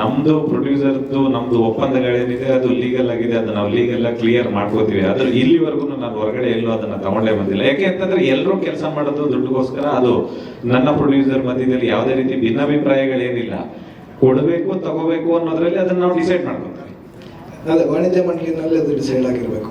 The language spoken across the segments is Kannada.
ನಮ್ದು ಪ್ರೊಡ್ಯೂಸರ್ದು ನಮ್ದು ಒಪ್ಪಂದಗಳೇನಿದೆ ಅದು ಲೀಗಲ್ ಆಗಿದೆ, ಅದನ್ನ ನಾವು ಲೀಗಲ್ ಕ್ಲಿಯರ್ ಮಾಡ್ಕೋತೀವಿ. ಅದ್ರ ಇಲ್ಲಿವರೆಗೂ ನಾನು ಹೊರಗಡೆ ಎಲ್ಲೂ ಅದನ್ನ ತಗೊಂಡೇ ಬಂದಿಲ್ಲ. ಯಾಕೆ ಅಂತಂದ್ರೆ ಎಲ್ಲರೂ ಕೆಲಸ ಮಾಡೋದು ದುಡ್ಡುಗೋಸ್ಕರ ಅದು ನನ್ನ ಪ್ರೊಡ್ಯೂಸರ್ ಮಧ್ಯದಲ್ಲಿ ಯಾವುದೇ ರೀತಿ ಭಿನ್ನಾಭಿಪ್ರಾಯಗಳೇನಿಲ್ಲ. ಕೊಡಬೇಕು, ತಗೋಬೇಕು ಅನ್ನೋದ್ರಲ್ಲಿ ಅದನ್ನ ನಾವು ಡಿಸೈಡ್ ಮಾಡ್ಕೊತೀವಿ. ಅದೇ ವಾಣಿಜ್ಯ ಮಂಡಳಿನಲ್ಲಿ ಅದು ಡಿಸೈಡ್ ಆಗಿರಬೇಕು.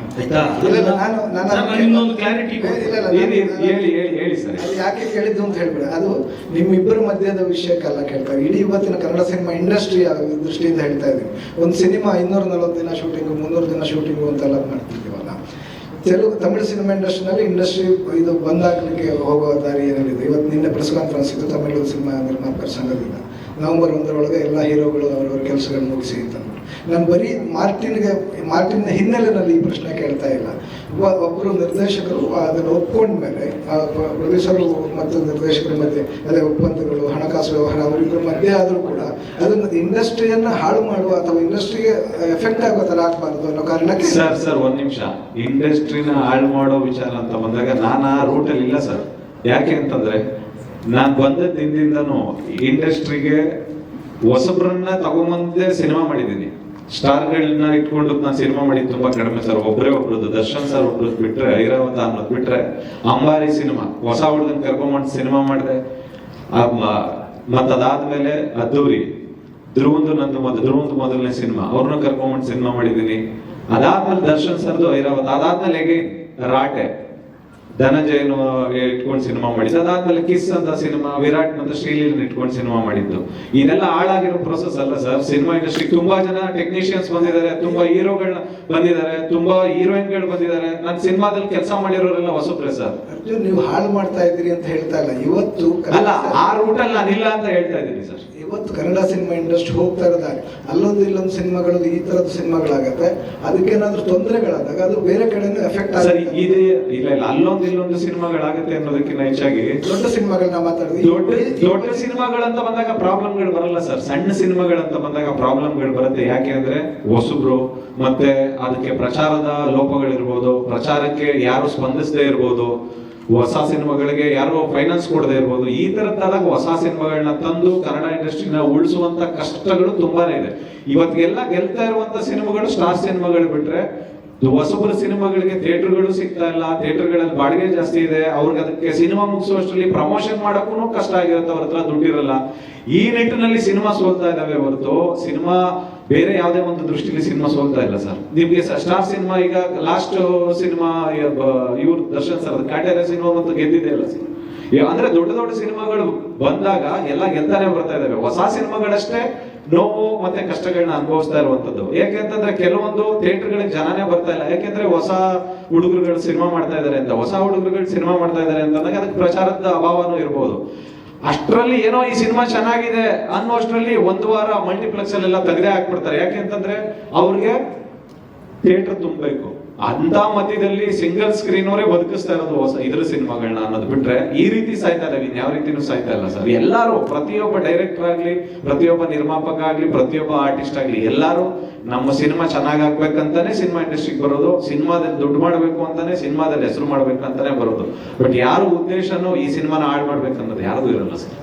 ಆಯ್ತಾ? ಇಲ್ಲ, ಇಲ್ಲ, ನಾನು- ನಾನು ಸರ್, ಇನ್ನೊಂದು ಕ್ಲಾರಿಟಿ ಇಲ್ಲ, ಇಲ್ಲ, ಹೇಳಿ ಹೇಳಿ ಹೇಳಿ ಹೇಳಿ ಸರ್. ಅದು ಯಾಕೆ ಕೇಳಿದ್ದು ಅಂತ ಹೇಳ್ಬಿಡ. ಅದು ನಿಮ್ಮಿಬ್ಬರ ಮಧ್ಯದ ವಿಷಯಕ್ಕೆಲ್ಲ ಕೇಳ್ತಾರೆ ಇಡೀ ಇವತ್ತಿನ ಕನ್ನಡ ಸಿನಿಮಾ ಇಂಡಸ್ಟ್ರಿ ದೃಷ್ಟಿಯಿಂದ ಹೇಳ್ತಾ ಇದ್ದೀನಿ. ಒಂದು ಸಿನಿಮಾ ಇನ್ನೂರ ನಲವತ್ತು ದಿನ ಶೂಟಿಂಗ್ ಮುನ್ನೂರು ದಿನ ಶೂಟಿಂಗು ಅಂತೆಲ್ಲ ಮಾಡ್ತಿದ್ದೀವಲ್ಲ. ತೆಲುಗು ತಮಿಳು ಸಿನಿಮಾ ಇಂಡಸ್ಟ್ರಿನಲ್ಲಿ ಇಂಡಸ್ಟ್ರಿ ಇದು ಬಂದಾಗಲಿಕ್ಕೆ ಹೋಗೋ ದಾರಿ ಏನಿದೆ? ಇವತ್ತು ನಿನ್ನೆ ಪ್ರೆಸ್ ಕಾನ್ಫರೆನ್ಸ್ ಇತ್ತು. ತಮಿಳು ಸಿನಿಮಾ ನಿರ್ಮಾಪಕರ ಸಂಘದಿಂದ. ನವೆಂಬರ್ ಒಂದರೊಳಗೆ ಎಲ್ಲ ಹೀರೋಗಳು ಅವರವರ ಕೆಲಸಗಳನ್ನ ಮುಗಿಸಿ ಅಂತ. ನಾನು ಬರೀ ಮಾರ್ಟಿನ್ಗೆ, ಮಾರ್ಟಿನ್ ಹಿನ್ನೆಲೆಯಲ್ಲಿ ಈ ಪ್ರಶ್ನೆ ಕೇಳ್ತಾ ಇಲ್ಲ. ಒಬ್ಬರು ನಿರ್ದೇಶಕರು ಅದನ್ನು ಒಪ್ಕೊಂಡ್ಮೇಲೆ ಪ್ರೊಡ್ಯೂಸರು ಮತ್ತು ನಿರ್ದೇಶಕರ ಮಧ್ಯೆ, ಅದೇ ಒಪ್ಪಂದಗಳು, ಹಣಕಾಸು ವ್ಯವಹಾರ ಅವರಿಬ್ಬರ ಮಧ್ಯೆ ಆದರೂ ಕೂಡ ಅದನ್ನು ಇಂಡಸ್ಟ್ರಿಯನ್ನು ಹಾಳು ಮಾಡುವ ಅಥವಾ ಇಂಡಸ್ಟ್ರಿಗೆ ಎಫೆಕ್ಟ್ ಆಗೋ ಥರ ಆಗಬಾರ್ದು ಅನ್ನೋ ಕಾರಣಕ್ಕೆ ಸರ್ ಸರ್, ಒಂದು ನಿಮಿಷ. ಇಂಡಸ್ಟ್ರಿನ ಹಾಳು ಮಾಡೋ ವಿಚಾರ ಅಂತ ಬಂದಾಗ ನಾನು ಆ ರೂಟಲ್ಲಿ ಇಲ್ಲ, ಸರ್. ಯಾಕೆ ಅಂತಂದ್ರೆ ನಾನ್ ಬಂದ ಹಿಂದಿಂದನು ಇಂಡಸ್ಟ್ರಿಗೆ ಹೊಸಬ್ರನ್ನ ತಗೊಂಬಂದೆ ಸಿನಿಮಾ ಮಾಡಿದ್ದೀನಿ. ಸ್ಟಾರ್ಗಳನ್ನ ಇಟ್ಕೊಂಡು ನಾನು ಸಿನಿಮಾ ಮಾಡಿದ್ದು ತುಂಬಾ ಕಡಿಮೆ ಸರ್. ಒಬ್ಬರೇ ಒಬ್ರದ್ದು, ದರ್ಶನ್ ಸರ್ ಒಬ್ರದ್ದು ಬಿಟ್ರೆ ಐರಾವತ ಅನ್ನೋದು ಬಿಟ್ರೆ, ಅಂಬಾರಿ ಸಿನಿಮಾ, ಹೊಸ ಹುಡುಗನ್ ಕರ್ಕೊಂಬಂದು ಸಿನಿಮಾ ಮಾಡಿದೆ. ಮತ್ತದಾದ್ಮೇಲೆ ಅದ್ದೂರಿ, ಧ್ರುವಂದು ನಂದು ಮೊದಲು ಧ್ರುವಂದು ಮೊದಲನೇ ಸಿನಿಮಾ ಅವ್ರನ್ನ ಕರ್ಕೊಂಡ್ಬಂದು ಸಿನಿಮಾ ಮಾಡಿದ್ದೀನಿ. ಅದಾದ್ಮೇಲೆ ದರ್ಶನ್ ಸರ್ದು ಐರಾವತ್ ಅದಾದ್ಮೇಲೆ ರಾಟೆ. ಧನಂಜಯನು ಇಟ್ಕೊಂಡು ಸಿನಿಮಾ ಮಾಡಿದ್ದು. ಅದಾದ್ಮೇಲೆ ಕಿಸ್ ಅಂತ ಸಿನಿಮಾ ವಿರಾಟ್ ಅಂತ ಶ್ರೀಲೀಲನ್ ಇಟ್ಕೊಂಡು ಸಿನಿಮಾ ಮಾಡಿದ್ದು. ಇದೆಲ್ಲ ಹಾಳಾಗಿರೋ ಪ್ರೊಸೆಸ್ ಅಲ್ಲ ಸರ್ ಸಿನಿಮಾ ಇಂಡಸ್ಟ್ರಿ ತುಂಬಾ ಜನ ಟೆಕ್ನಿಷಿಯನ್ಸ್ ಬಂದಿದ್ದಾರೆ ತುಂಬಾ ಹೀರೋಗಳನ್ನ ಬಂದಿದ್ದಾರೆ ತುಂಬಾ ಹೀರೋಯಿನ್ಗಳು ಬಂದಿದ್ದಾರೆ. ನನ್ನ ಸಿನಿಮಾದಲ್ಲಿ ಕೆಲಸ ಮಾಡಿರೋರೆಲ್ಲ ಹೊಸಬ್ರೆ ಸರ್ ಅರ್ಜುನ್ ನೀವು ಹಾಳು ಮಾಡ್ತಾ ಇದ್ದೀರಿ ಅಂತ ಹೇಳ್ತಾ ಇಲ್ಲ. ಇವತ್ತು ಅಲ್ಲ ಆ ರೂಟಲ್ಲಿ ನಾನು ಇಲ್ಲ ಅಂತ ಹೇಳ್ತಾ ಇದ್ದೀನಿ ಸರ್ ಇವತ್ತು ಕನ್ನಡ ಸಿನಿಮಾ ಇಂಡಸ್ಟ್ರಿ ಹೋಗ್ತಾ ಇರೋದಾಗ ಅಲ್ಲೊಂದು ಇಲ್ಲೊಂದು ಸಿನಿಮಾಗಳು ಈ ತರದ ಸಿನಿಮಾಗಳಾಗತ್ತೆ. ಅದಕ್ಕೇನಾದ್ರೂ ತೊಂದರೆಗಳಾದಾಗ ಅದು ಬೇರೆ ಕಡೆನೂ ಎಫೆಕ್ಟ್ ಆಗುತ್ತೆ ಇದೆ ಇಲ್ಲ ಇಲ್ಲ ಅಲ್ಲೊಂದು ಇಲ್ಲೊಂದು ಸಿನಿಮಾಗಳಾಗತ್ತೆ ಅನ್ನೋದಕ್ಕಿಂತ ಹೆಚ್ಚಾಗಿ ದೊಡ್ಡ ಸಿನಿಮಾಗಳನ್ನ ಮಾತಾಡಿದ್ವಿ ದೊಡ್ಡ ದೊಡ್ಡ ಸಿನಿಮಾಗಳಂತ ಬಂದಾಗ ಪ್ರಾಬ್ಲಮ್ಗಳು ಬರಲ್ಲ ಸರ್. ಸಣ್ಣ ಸಿನಿಮಾಗಳಂತ ಬಂದಾಗ ಪ್ರಾಬ್ಲಮ್ಗಳು ಬರುತ್ತೆ. ಯಾಕೆ ಅಂದ್ರೆ ಹೊಸಬ್ರು ಮತ್ತೆ ಅದಕ್ಕೆ ಪ್ರಚಾರದ ಲೋಪಗಳಿರ್ಬೋದು ಪ್ರಚಾರಕ್ಕೆ ಯಾರು ಸ್ಪಂದಿಸದೇ ಇರ್ಬೋದು ಹೊಸ ಸಿನಿಮಾಗಳಿಗೆ ಯಾರೋ ಫೈನಾನ್ಸ್ ಕೊಡದೆ ಇರ್ಬೋದು, ಈ ತರದ್ದಾದಾಗ ಹೊಸ ಸಿನಿಮಾಗಳನ್ನ ತಂದು ಕನ್ನಡ ಇಂಡಸ್ಟ್ರಿನ ಉಳಿಸುವಂತ ಕಷ್ಟಗಳು ತುಂಬಾನೇ ಇದೆ. ಇವತ್ತಿಗೆಲ್ಲ ಗೆಲ್ತಾ ಇರುವಂತ ಸಿನಿಮಾಗಳು ಸ್ಟಾರ್ ಸಿನಿಮಾಗಳು ಬಿಟ್ರೆ ಹೊಸಬರ ಸಿನಿಮಾಗಳಿಗೆ ಥಿಯೇಟರ್ಗಳು ಸಿಗ್ತಾ ಇಲ್ಲ, ಥಿಯೇಟರ್ಗಳಲ್ಲಿ ಬಾಡಿಗೆ ಜಾಸ್ತಿ ಇದೆ, ಅವ್ರಿಗೆ ಅದಕ್ಕೆ ಸಿನಿಮಾ ಮುಗಿಸುವಷ್ಟರಲ್ಲಿ ಪ್ರಮೋಷನ್ ಮಾಡೋಕ್ಕೂ ಕಷ್ಟ ಆಗಿರುತ್ತೆ, ಅವ್ರ ಹತ್ರ ದುಡ್ಡಿರಲ್ಲ. ಈ ನಿಟ್ಟಿನಲ್ಲಿ ಸಿನಿಮಾ ಸೋಲ್ತಾ ಇದಾವೆ ಹೊರತು, ಸಿನಿಮಾ ಬೇರೆ ಯಾವುದೇ ಒಂದು ದೃಷ್ಟಿಲಿ ಸಿನಿಮಾ ಸೋಲ್ತಾ ಇಲ್ಲ ಸರ್. ನಿಮ್ಗೆ ಸ್ಟಾರ್ ಸಿನಿಮಾ ಈಗ ಲಾಸ್ಟ್ ಸಿನಿಮಾ ಇವ್ರ ದರ್ಶನ್ ಸರ್ ಕಾಟೇರ ಸಿನಿಮಾ ಮತ್ತು ಗೆದ್ದಿದೆ ಅಲ್ಲ ಸರ್. ಅಂದ್ರೆ ದೊಡ್ಡ ದೊಡ್ಡ ಸಿನಿಮಾಗಳು ಬಂದಾಗ ಎಲ್ಲ ಗೆಲ್ತಾನೆ ಬರ್ತಾ ಇದಾವೆ. ಹೊಸ ಸಿನಿಮಾಗಳಷ್ಟೇ ನೋವು ಮತ್ತೆ ಕಷ್ಟಗಳನ್ನ ಅನುಭವಿಸ್ತಾ ಇರುವಂತದ್ದು. ಯಾಕೆಂತಂದ್ರೆ ಕೆಲವೊಂದು ಥಿಯೇಟರ್ಗಳಿಗೆ ಜನನೇ ಬರ್ತಾ ಇಲ್ಲ. ಯಾಕೆಂದ್ರೆ ಹೊಸ ಹುಡುಗರುಗಳು ಸಿನಿಮಾ ಮಾಡ್ತಾ ಇದ್ದಾರೆ ಅಂತ. ಹೊಸ ಹುಡುಗರುಗಳು ಸಿನಿಮಾ ಮಾಡ್ತಾ ಇದಾರೆ ಅಂತಂದಾಗ ಅದಕ್ಕೆ ಪ್ರಚಾರದ ಅಭಾವನೂ ಇರ್ಬೋದು. ಅಷ್ಟರಲ್ಲಿ ಏನೋ ಈ ಸಿನಿಮಾ ಚೆನ್ನಾಗಿದೆ ಅನ್ನೋಷ್ಟರಲ್ಲಿ ಒಂದು ವಾರ ಮಲ್ಟಿಪ್ಲೆಕ್ಸ್ ಅಲ್ಲೆಲ್ಲ ತೆಗೆದೇ ಹಾಕ್ಬಿಡ್ತಾರೆ. ಯಾಕೆಂತಂದ್ರೆ ಅವ್ರಿಗೆ ಥಿಯೇಟರ್ ತುಂಬಬೇಕು. ಅಂತ ಮಧ್ಯದಲ್ಲಿ ಸಿಂಗಲ್ ಸ್ಕ್ರೀನ್ ಅವರೇ ಬದುಕಿಸ್ತಾ ಇರೋದು ಹೊಸ ಇದ್ರ ಸಿನಿಮಾಗಳನ್ನ ಅನ್ನೋದು ಬಿಟ್ರೆ ಈ ರೀತಿ ಸಾಯ್ತಾ ಇದಾವೆ ಯಾವ ರೀತಿನೂ ಸಾಯ್ತಾ ಇಲ್ಲ ಸರ್. ಎಲ್ಲಾರು, ಪ್ರತಿಯೊಬ್ಬ ಡೈರೆಕ್ಟರ್ ಆಗ್ಲಿ, ಪ್ರತಿಯೊಬ್ಬ ನಿರ್ಮಾಪಕ ಆಗ್ಲಿ, ಪ್ರತಿಯೊಬ್ಬ ಆರ್ಟಿಸ್ಟ್ ಆಗ್ಲಿ, ಎಲ್ಲಾರು ನಮ್ಮ ಸಿನಿಮಾ ಚೆನ್ನಾಗ್ ಆಗ್ಬೇಕಂತಾನೆ ಸಿನಿಮಾ ಇಂಡಸ್ಟ್ರಿಗೆ ಬರೋದು, ಸಿನಿಮಾದಲ್ಲಿ ದುಡ್ಡು ಮಾಡಬೇಕು ಅಂತಾನೆ ಸಿನಿಮಾದಲ್ಲಿ ಹೆಸರು ಮಾಡ್ಬೇಕು ಅಂತಾನೆ ಬರೋದು. ಬಟ್ ಯಾರು ಉದ್ದೇಶನೂ ಈ ಸಿನಿಮಾನ ಹಾಳು ಮಾಡ್ಬೇಕನ್ನೋದು ಯಾರಿಗೂ ಇರಲ್ಲ ಸರ್.